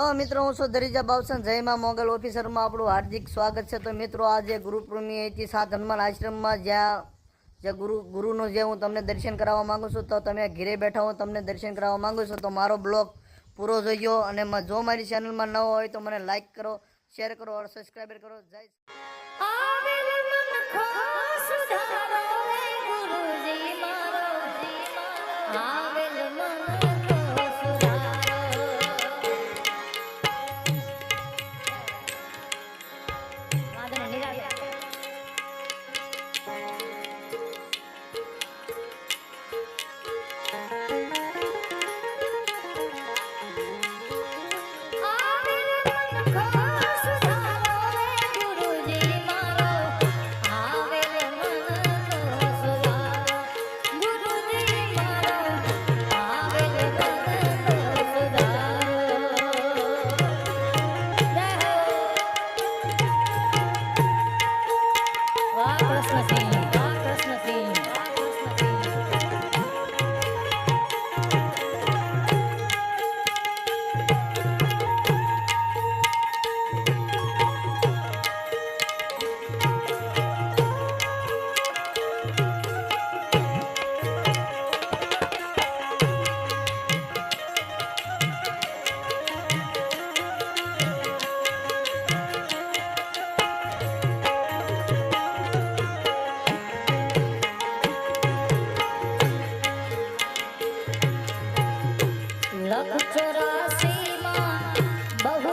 Hello મિત્રો, હું છું દરિજા બાવસન. જયમાં મોગલ ઓફિસરમાં આપણું હાર્દિક સ્વાગત છે. તો મિત્રો, આજે ગુરુપૂર્ણિ હતી સાત હનુમાન આશ્રમમાં જ્યાં જે ગુરુ, ગુરુનું જે હું તમને દર્શન કરાવવા માગું છું, તો તમે ઘરે બેઠા હું તમને દર્શન કરાવવા માંગુ છું. તો મારો બ્લોગ પૂરો જોઈજો અને જો મારી ચેનલમાં ન હોય તો મને લાઈક કરો, શેર કરો અને સબસ્ક્રાઈબર કરો. જય સુધારો बहु